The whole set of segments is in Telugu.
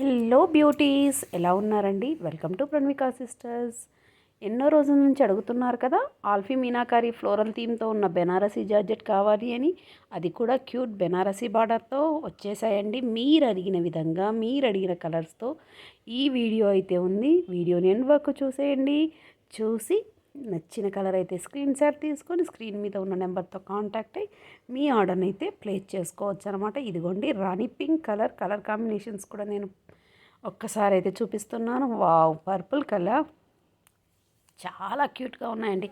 హలో బ్యూటీస్ ఎలా ఉన్నారండి? వెల్కమ్ టు ప్రణవికా సిస్టర్స్ ఎన్నో రోజుల నుంచి అడుగుతున్నారు కదా ఆల్ఫీ మీనాకారి ఫ్లోరల్ థీమ్తో ఉన్న బెనారసీ జార్జెట్ కావాలి అని. అది కూడా క్యూట్ బెనారసీ బార్డర్తో వచ్చేసాయండి. మీరు అడిగిన విధంగా మీరు అడిగిన కలర్స్తో ఈ వీడియో అయితే ఉంది. వీడియోని ఎండ్ వరకు చూసేయండి. చూసి నచ్చిన కలర్ అయితే స్క్రీన్ షాట్ తీసుకొని స్క్రీన్ మీద ఉన్న నెంబర్తో కాంటాక్ట్ అయ్యి మీ ఆర్డర్ని అయితే ప్లేస్ చేసుకోవచ్చు అనమాట ఇదిగోండి rani pink colour colour combinations కూడా నేను ఒక్కసారి అయితే చూపిస్తున్నాను. Wow purple colour. చాలా క్యూట్గా ఉన్నాయండి.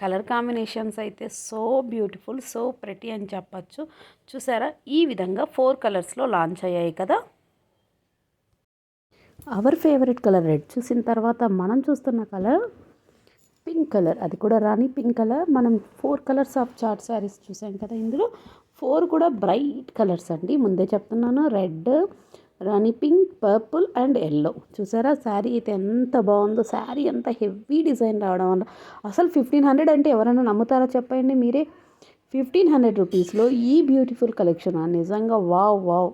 కలర్ కాంబినేషన్స్ అయితే సో బ్యూటిఫుల్ సో ప్రెటీ అని చెప్పచ్చు. చూసారా? ఈ విధంగా ఫోర్ కలర్స్లో లాంచ్ అయ్యాయి కదా. అవర్ ఫేవరెట్ కలర్ రెడ్ చూసిన తర్వాత మనం చూస్తున్న కలర్ పింక్ కలర్ అది కూడా రాణి పింక్ కలర్. మనం four colours of chart saris చూసాం కదా ఇందులో. ఫోర్ కూడా బ్రైట్ కలర్స్ అండి. ముందే చెప్తున్నాను red rani pink purple and yellow. చూసారా? శారీ అయితే ఎంత బాగుందో. శారీ ఎంత హెవీ డిజైన్ రావడం వల్ల. అసలు ఫిఫ్టీన్ హండ్రెడ్ అంటే ఎవరైనా నమ్ముతారా చెప్పండి మీరే. ఫిఫ్టీన్ హండ్రెడ్ రూపీస్లో ఈ బ్యూటిఫుల్ కలెక్షన్. నిజంగా వావ్ వావ్.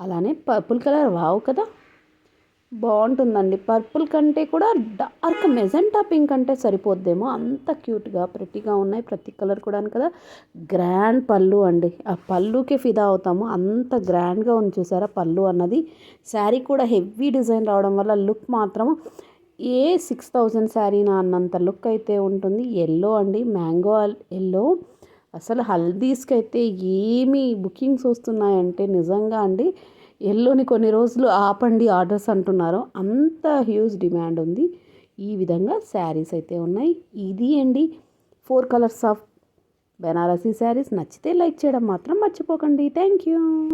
అలానే పర్పుల్ కలర్ వావ్ కదా. బాగుంటుందండి. పర్పుల్ కంటే కూడా డార్క్ మెజెంటా పింక్ అంటే సరిపోద్దేమో. అంత క్యూట్గా ప్రెట్టిగా ఉన్నాయి. ప్రతి కలర్ కూడా కదా. గ్రాండ్ పళ్ళు అండి. ఆ పళ్ళుకే ఫిదా అవుతాము. అంత గ్రాండ్గా ఉంది చూసారా పళ్ళు అన్నది. శారీ కూడా హెవీ డిజైన్ రావడం వల్ల లుక్ మాత్రం ఏ సిక్స్ థౌజండ్ శారీనా అన్నంత లుక్ అయితే ఉంటుంది. ఎల్లో అండి. Mango yellow. అసలు హల్దీస్కి అయితే ఏమి బుకింగ్స్ వస్తున్నాయంటే నిజంగా అండి ఎల్లోని కొన్ని రోజులు ఆపండి ఆర్డర్స్ అంటున్నారు అంత హ్యూజ్ డిమాండ్ ఉంది. ఈ విధంగా శారీస్ అయితే ఉన్నాయి. ఇది అండి. Four colours of Banarasi saris. నచ్చితే లైక్ చేయడం మాత్రం మర్చిపోకండి. Thank you.